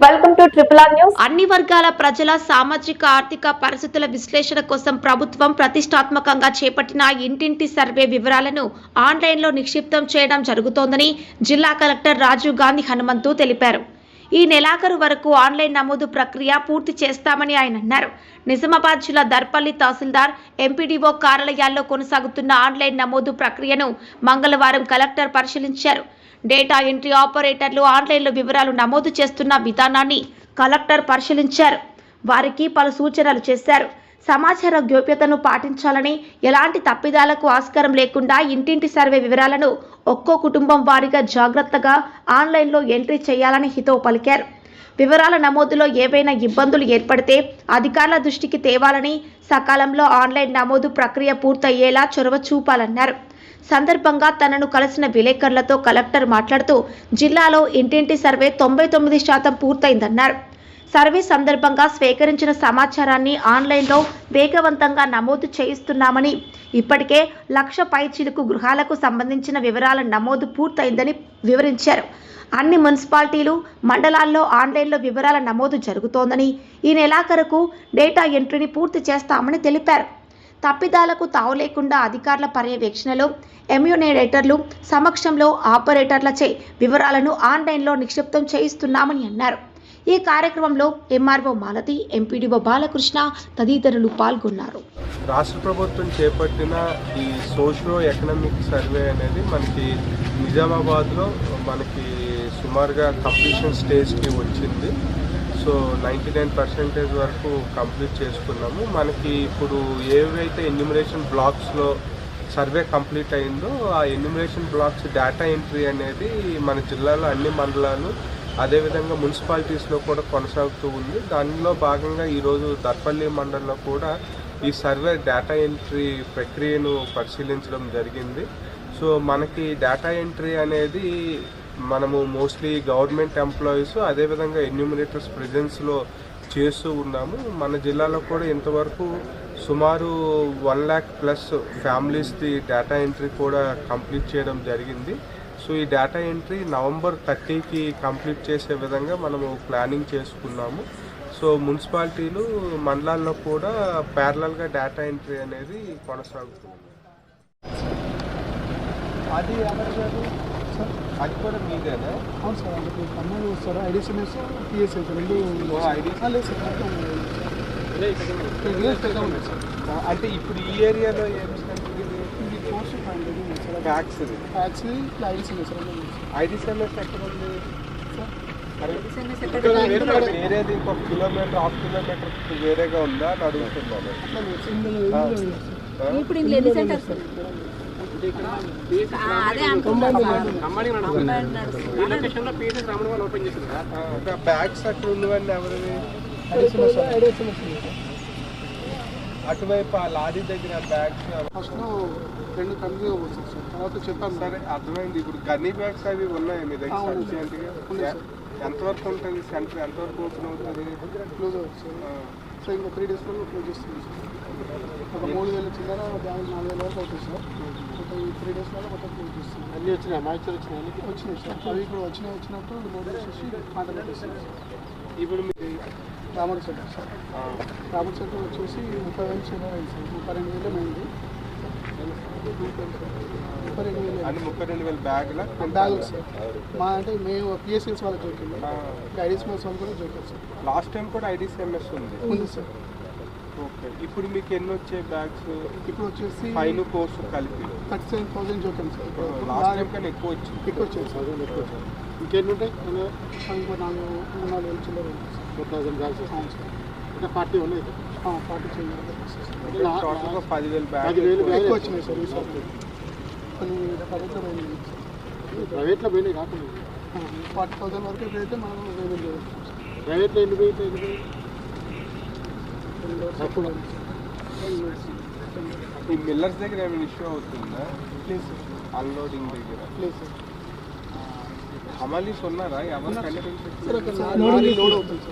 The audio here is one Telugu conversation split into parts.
Welcome to triple R news అన్ని వర్గాల ప్రజల సామాజిక ఆర్థిక పరిస్థితుల విశ్లేషణ కోసం ప్రభుత్వం ప్రతిష్టాత్మకంగా చేపట్టిన ఇంటింటి సర్వే వివరాలను ఆన్లైన్లో నిక్షిప్తం చేయడం జరుగుతోందని జిల్లా కలెక్టర్ రాజీవ్ గాంధీ హనుమంతు తెలిపారు. ఈ నెలాఖరు వరకు ఆన్లైన్ నమోదు ప్రక్రియ పూర్తి చేస్తామని ఆయన అన్నారు. నిజామాబాద్ జిల్లా దర్పల్లి తహసీల్దార్ ఎంపీడీఓ కార్యాలయాల్లో కొనసాగుతున్న ఆన్లైన్ నమోదు ప్రక్రియను మంగళవారం కలెక్టర్ పరిశీలించారు. డేటా ఎంట్రీ ఆపరేటర్లు ఆన్లైన్లో వివరాలు నమోదు చేస్తున్న విధానాన్ని కలెక్టర్ పరిశీలించారు. వారికి పలు సూచనలు చేశారు. సమాచార గోప్యతను పాటించాలని ఎలాంటి తప్పిదాలకు ఆస్కారం లేకుండా ఇంటింటి సర్వే వివరాలను ఒక్కో కుటుంబం వారిగా జాగ్రత్తగా ఆన్లైన్లో ఎంట్రీ చేయాలని హితవు పలికారు. వివరాల నమోదులో ఏవైనా ఇబ్బందులు ఏర్పడితే అధికారుల దృష్టికి తేవాలని సకాలంలో ఆన్లైన్ నమోదు ప్రక్రియ పూర్తయ్యేలా చొరవ చూపాలన్నారు. సందర్భంగా తనను కలిసిన విలేకరులతో కలెక్టర్ మాట్లాడుతూ జిల్లాలో ఇంటింటి సర్వే తొంభై తొమ్మిది శాతం పూర్తయిందన్నారు. సర్వే సందర్భంగా స్వీకరించిన సమాచారాన్ని ఆన్లైన్లో వేగవంతంగా నమోదు చేయిస్తున్నామని ఇప్పటికే లక్ష పైచిలుకు గృహాలకు సంబంధించిన వివరాల నమోదు పూర్తయిందని వివరించారు. అన్ని మున్సిపాలిటీలు మండలాల్లో ఆన్లైన్లో వివరాల నమోదు జరుగుతోందని ఈ నెలాఖరుకు డేటా ఎంట్రీని పూర్తి చేస్తామని తెలిపారు. తప్పిదాలకు తావు లేకుండా అధికారుల పర్యవేక్షణలో ఎమ్యూనేటర్లు సమక్షంలో ఆపరేటర్లచే వివరాలను ఆన్లైన్లో నిక్షిప్తం చేయిస్తున్నామని అన్నారు. ఈ కార్యక్రమంలో ఎంఆర్ఓ మాలతి ఎంపీడీఓ బాలకృష్ణ తదితరులు పాల్గొన్నారు. రాష్ట్ర ప్రభుత్వం చేపట్టిన ఈ సోషియో ఎకనామిక్ సర్వే అనేది మనకి నిజామాబాద్లో మనకి సుమారుగా కంప్లీషన్ స్టేజ్కి వచ్చింది. సో నైంటీ నైన్ పర్సెంటేజ్ వరకు కంప్లీట్ చేసుకున్నాము. మనకి ఇప్పుడు ఏవైతే ఎన్యూమరేషన్ బ్లాక్స్లో సర్వే కంప్లీట్ అయిందో ఆ ఎన్యూమరేషన్ బ్లాక్స్ డేటా ఎంట్రీ అనేది మన జిల్లాలో అన్ని మండలాలు అదేవిధంగా మున్సిపాలిటీస్లో కూడా కొనసాగుతూ ఉంది. దానిలో భాగంగా ఈరోజు దర్పల్లి మండలంలో కూడా ఈ సర్వే డేటా ఎంట్రీ ప్రక్రియను పరిశీలించడం జరిగింది. సో మనకి డేటా ఎంట్రీ అనేది మనము మోస్ట్లీ గవర్నమెంట్ ఎంప్లాయీస్ అదేవిధంగా ఎన్యూమినేటర్స్ ప్రెజెన్స్లో చేస్తూ ఉన్నాము. మన జిల్లాలో కూడా ఇంతవరకు సుమారు వన్ ల్యాక్ ప్లస్ ఫ్యామిలీస్ది డేటా ఎంట్రీ కూడా కంప్లీట్ చేయడం జరిగింది. సో ఈ డేటా ఎంట్రీ నవంబర్ థర్టీకి కంప్లీట్ చేసే విధంగా మనము ప్లానింగ్ చేసుకున్నాము. సో మున్సిపాలిటీలు మండలాల్లో కూడా ప్యారలల్గా డేటా ఎంట్రీ అనేది కొనసాగుతుంది. అది అది కూడా మీదేనా? అవును సార్ అంటే ఇప్పుడు కర్నూలు వస్తారా ఐడిసిఎస్ పిఎస్ఎస్ రెండు సార్ సార్. అంటే ఇప్పుడు ఈ ఏరియాలో ఇది ఫోర్స్ ఉంది సార్. బ్యాక్స్ ట్యాక్స్ ఇట్లా ఐడిసిఎస్ సార్. ఐడిసిఎంఎస్ ఎక్కడ ఉంది? సార్ వేరేది ఇంకొక కిలోమీటర్ హాఫ్ కిలోమీటర్ వేరేగా ఉందా అని అడుగుతున్నాను. సార్. సార్. ఇప్పుడు బ్యాగ్స్ అక్కడ ఉన్నవన్నీ ఎవరివి ఐడిసిఎస్ ఐడిసిఎస్ ఉంది సార్ అటువైపు ఆ లారీ దగ్గర బ్యాగ్స్ ఫస్ట్లో రెండు కన్ఫ్యూజ్ అవ్వచ్చు తర్వాత చెప్పాను సరే అర్థమైంది ఇప్పుడు గన్నీ బ్యాగ్స్ అవి ఉన్నాయి మీ దగ్గర ఎంతవరకు ఉంటుంది సెంటర్ ఎంతవరకు ఓపెన్ అవుతుంది క్లోజ్ అవుతుంది సో ఇంకో త్రీ డేస్లో క్లోజ్ చేస్తుంది సార్. ఒక మూడు వేల చిల్లర బ్యాంక్ నాలుగు వేల వరకు అవుతుంది సార్. ఒక ఈ త్రీ డేస్లో మొత్తం క్లోజ్ చేస్తుంది. అన్నీ వచ్చినాయి? మాయిశ్చర్ వచ్చినాయి? వచ్చినాయి సార్. అవి ఇప్పుడు వచ్చినాయి వచ్చినప్పుడు లోడ్ చేసేసి మాట్లాడేస్తాం సార్. ఇప్పుడు మీకు రామర్ సెంటర్ సార్. రామర్ సెంటర్ వచ్చేసి ముప్పై వేలు చిల్లర అయింది సార్. ముప్పై రెండు వేలు అయింది. ముప్పై రెండు వేలు. అన్ని ముప్పై రెండు వేల బ్యాగుల? బ్యాగులు సార్ మా అంటే మేము పిఎస్ఎల్స్ వాళ్ళకి జోకింది ఐడీస్ మెస్ వాళ్ళు కూడా జోకారు సార్ లాస్ట్ టైం కూడా ఐడిసిఎంఎస్ ఉంది. ఉంది సార్ ఓకే. ఇప్పుడు మీకు ఎన్ని వచ్చే బ్యాగ్స్? ఇప్పుడు వచ్చేసి ఫైన్ కోర్సు కలిపి. థర్టీ సెవెన్ థౌసండ్ జోకాం సార్ ఇప్పుడు లాస్ట్ టైం కన్నా ఎక్కువ వచ్చింది. ఎక్కువ వచ్చేది సార్ ఎక్కువ వచ్చేది ఇంకెన్ని ఉంటాయి? ఇంకా నాలుగు మూడు నాలుగు వేలు చిల్లర ఫోర్ థౌసండ్ బ్యాగ్స్ ఇంకా ఫార్టీ ఉన్నాయి పదివేల పదివేలు బ్యాగ్ వచ్చినాయి సార్ ఈసారి కొన్ని ప్రైవేట్లో పోయింది ప్రైవేట్లో పోయినాయి కాకుండా. ఫార్టీ థౌసండ్ వరకు అయితే మనం వేలు చేయవచ్చు ప్రైవేట్లో ఎన్ని పోయి ఎన్ని పోయి ఈ మిల్లర్స్ దగ్గర ఏమైనా ఇష్యూ అవుతుందా? ప్లీజ్ అన్లోడింగ్ దగ్గర. Please sir. హమాలీస్ ఉన్నారా. ఎవరు లారీ లోడ్ అవుతుంది.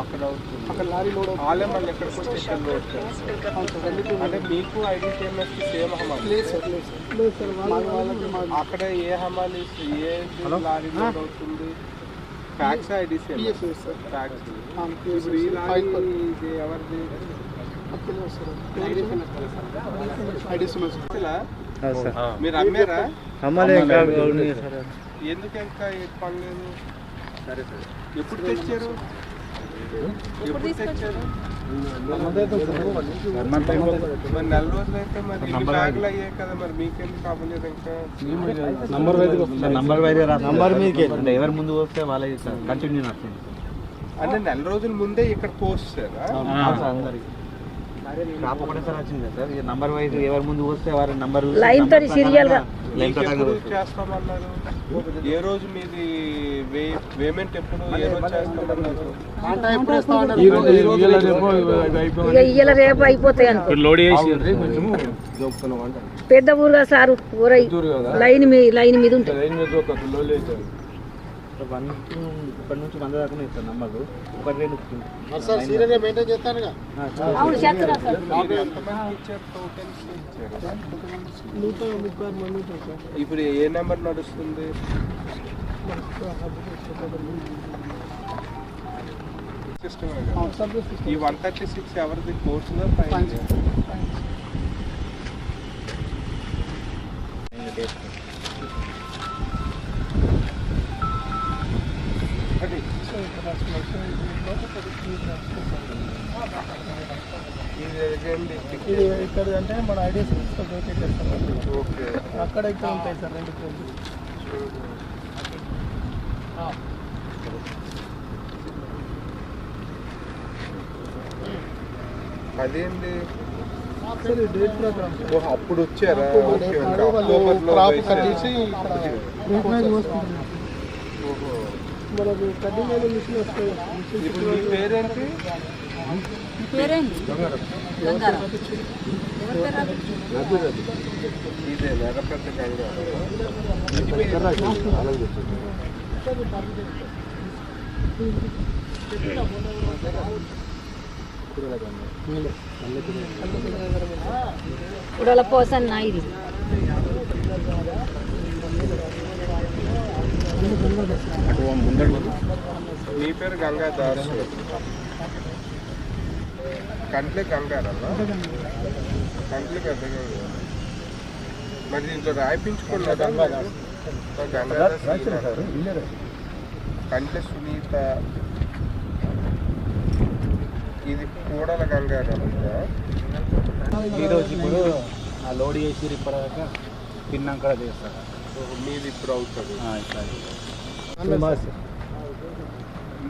అక్కడ అవుతుంది. అక్కడ లారీ లోడ్ వాళ్ళే మళ్ళీ ఎక్కడికి వచ్చి ఇక్కడ లోడ్ అంటే మీకు ఐడిసిఎంఎస్కి సేమ్ హమాలి. లేదు సార్ లేదు అక్కడ ఏ హమాలీస్ ఏ లారీ లోడ్ అవుతుంది? Fax IDC PS sir. Fax ఇప్పుడు ఈ లారీ ఇది ఎవరిది? అప్పుడు సార్. IDC sir. ఇలా? మీరు అమ్మారా ఎందుకు ఇంకా ఏ పనిలేదు సరే సరే ఎప్పుడు తెచ్చారు ఎప్పుడు తెచ్చారు మరి నెల రోజులు అయితే మరి ఇన్ని బ్యాగులు అయ్యాయి కదా మరి మీకెందుకు ఇంకా నంబర్ వైద్య నంబర్ వైద్య నంబర్ మీదకి అంటే ఎవరు ముందు వస్తే వాళ్ళకి కంటిన్యూ నడుస్తుంది అంటే నెల రోజుల ముందే ఇక్కడ పోస్ట్ చేశారా అందరికి క్రాప్ ఒకటేసారి వచ్చింది కదా సార్. ఈ నంబర్ వైజ్ ఎవరు ముందు వస్తే వారి నంబర్ లైన్ తోటి serial గా. లైన్ మీకు ఎప్పుడు చేస్తామన్నారు? ఏ రోజు మీది వే పేమెంట్ ఎప్పుడు ఏ రోజు చేస్తామన్నారు? కాంటా ఎప్పుడు ఇస్తా ఉన్నారు ఇక ఇయ్యాల రేపు అయిపోతాయి అనుకో లోడ్ చేసి పెద్ద ఊరుగా సారు ఊరై. లైన్ మీ లైన్ మీద ఉంటుంది వన్ ఇప్పటి నుంచి వంద దాకా ఇస్తారు నంబర్లు. ఒకటి రెండు ఇప్పుడు ఏ నెంబర్ నడుస్తుంది? ఈ వన్ థర్టీ సిక్స్ ఎవరిది? కోర్సులో ఫైన్ ఇది ఇక్కడ అంటే మన ఐడియాస్ పెట్టేస్తాం ఓకే అక్కడ ఇక్కడ ఉంటాయి సార్ రెండు ఫోన్లు అదేంటి అప్పుడు వచ్చారా క్రాప్. కట్టేసి ఇక్కడ రేట్ వైజ్ వస్తుంది ఓహో. మనకు అయిన మిషన్ వస్తాయి. ఇప్పుడు మీ పేరేంటి? ఇదే ఉడల పోసన్న ఇది. మీ పేరు గంగాదాస్ కంట్లే గంగారల్లా కంట్లే పెద్ద మరి దీంట్లో రాయిపించుకున్నదా కంట్లే సునీత. ఇది కూడల గంగారల్లా ఈరోజు ఇప్పుడు ఆ లోడ్ చేసి ఇప్పటిదాకా కూడా చేస్తారు మీది ఇప్పుడు అవుతుంది ఆ, ఇట్లా.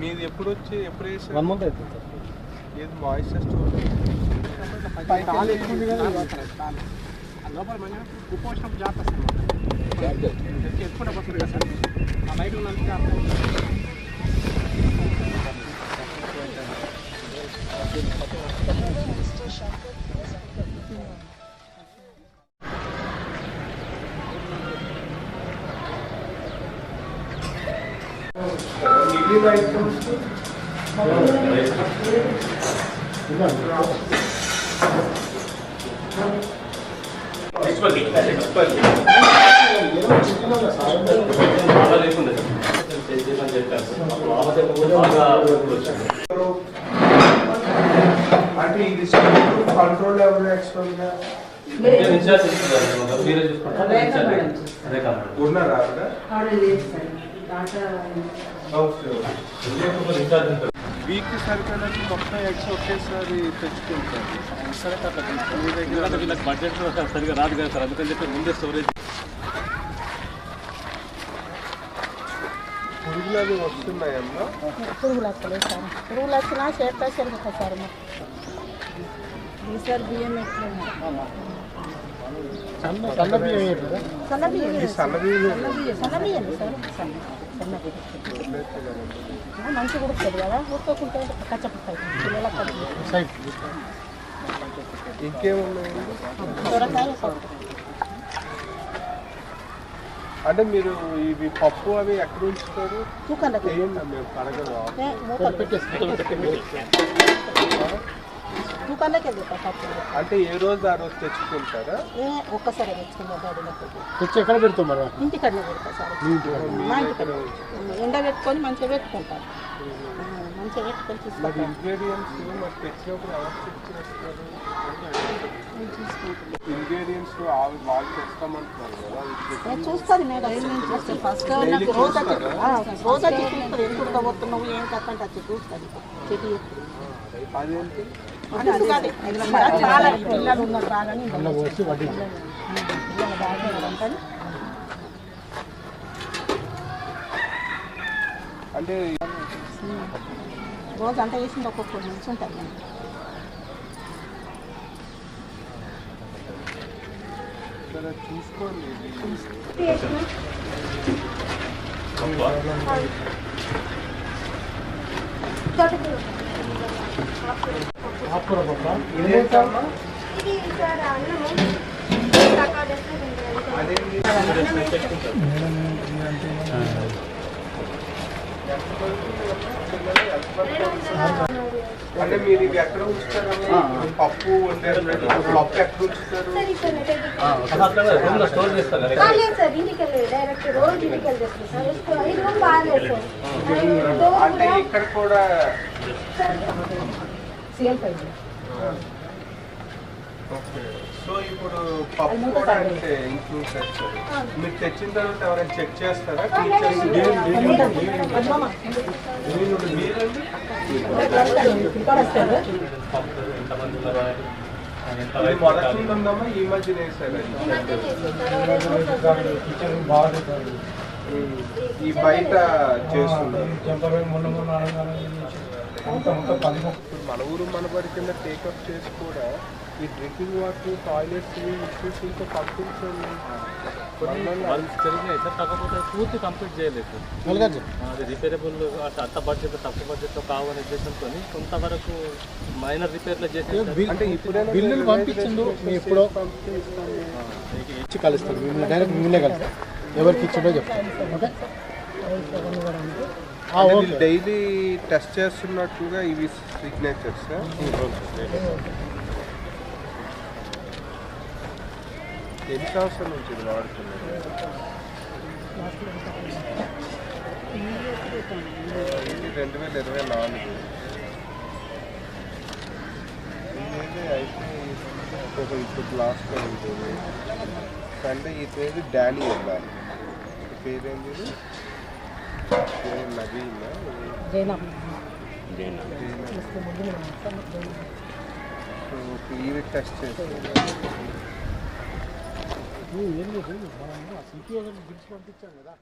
మీది ఎప్పుడు వచ్చి ఎప్పుడు వేసారు వన్ మంత్ అవుతుంది సార్ ఏది మాయిశ్చర్ స్టోర్ కాలు ఎక్కువ ఉంది కదా ఇది అక్కడ. లోపల మన కుపోషణం జాగ్రత్త ఎక్కువ వస్తుంది కదా సార్ ఆ లైట్ ఉన్నందుకు మిగిలిన ఐటమ్స్ అంటే ఇది కంట్రోల్ ఎవరు యాక్చువల్గా ఉన్నారా ఆవిడ వీక్ సరిపోయినట్టు మొత్తం ఎగ్స్ ఒకేసారి తెచ్చుకుంటారు సరే మీ దగ్గర వీళ్ళకి బడ్జెట్ సరిగా రాదు కదా సార్ అందుకని చెప్పి ముందే స్టోరేజ్ పురుగులు అవి వస్తున్నాయమ్మా పురుగులు వస్తలేదు సార్ పురుగులు వచ్చినా చేస్తా సరిపోతా సార్ ఈసారి బియ్యం ఎట్లా మంచిగా ఉడుకుతుంది కదా. పిల్లలకు దొరకాయ పప్పు అంటే మీరు ఇవి పప్పు అవి ఎక్కడ ఉంచుతారు? మేము పెట్టేసి దుకాణంలోకి పప్పు అంటే ఏ రోజు ఆ రోజు తెచ్చుకుంటారా? ఏ ఒక్కసారి తెచ్చుకుందా గాడిలోకి తెచ్చి ఎక్కడ పెడతాం మరి? ఇంటికన్నా పెడతా సార్. మా ఎండ పెట్టుకొని మంచిగా పెట్టుకుంటాను ఆ, మంచిగా పెట్టుకొని మరి తీసుకుంటాను ఇంగ్రీడియంట్స్ మరి తెచ్చినప్పుడు ఇంగ్రీడియంట్స్ వాళ్ళు తెస్తామంటున్నారు కదా నేను చూస్తాను మేడం. ఫస్ట్ నాకు రోజు రోజు వచ్చి చూస్తుంది ఎప్పుడు పోతున్నావు? ఏం కథ అంటే వచ్చి చూస్తుంది చెట్టు అదేంటి? చాలా పిల్లలు ఉన్నారు బాగానే అలా వచ్చి వడ్డీ పిల్లలు బాగా ఉన్నారు అంటే రోజు అంట వేసింది ఒక్కొక్కటి నుంచి ఉంటాయి చూసుకోండి. ఇది ఆకుకూర పప్ప. అంటే మీరు ఇవి ఎక్కడ ఉంచుతారమ్మా పప్పు వండారు పప్పు ఎక్కడ ఉంచుతారు? అంటే కూడా ఇక్కడ కూడా సీఎల్ సో ఇప్పుడు పప్పు కూడా అంటే ఇంక్లూడ్ చేస్తారు. మీరు తెచ్చిన తర్వాత ఎవరైనా చెక్ చేస్తారా? ఇది మొదటి ఉందమ్మా ఈ మధ్య సార్ ఈ బయట చేస్తున్నారు. మన ఊరు మనబడి కింద టేకప్ చేసి కూడా ఈ డ్రింకింగ్ వాటర్ టాయిలెట్స్ ఇష్యూస్ ఇంకా పంపించండి. జరిగినాయి సార్ కాకపోతే పూర్తి కంప్లీట్ చేయలేదు. అది రిపేరబుల్ అంత బడ్జెట్ తక్కువ బడ్జెట్లో కావాలనే ఉద్దేశంతో కొంతవరకు మైనర్ రిపేర్లు చేసి అంటే ఇప్పుడైనా బిల్లులు పంపించిండు ఎప్పుడో. ఇచ్చి కలుస్తాను మిమ్మల్ని డైరెక్ట్ మిమ్మల్నే కలుస్తాను ఎవరికి ఇచ్చిండో చెప్తాను ఓకే? డైలీ టెస్ట్ చేస్తున్నట్టుగా ఇవి సిగ్నేచర్స్ ఎన్ని సంవత్సరాల నుంచి ఇది వాడుతున్నారు? రెండు వేల ఇరవై నాలుగు. అయితే ఇప్పుడు లాస్ట్ ఉంటుంది అంటే ఈ పేరు డానీ వెళ్ళాలి? పేరు నవీనా జైనా సో ఇవి టెస్ట్ చేస్తారు ఏం లేదు మనం సిటీ పిలిచి పంపించాం కదా.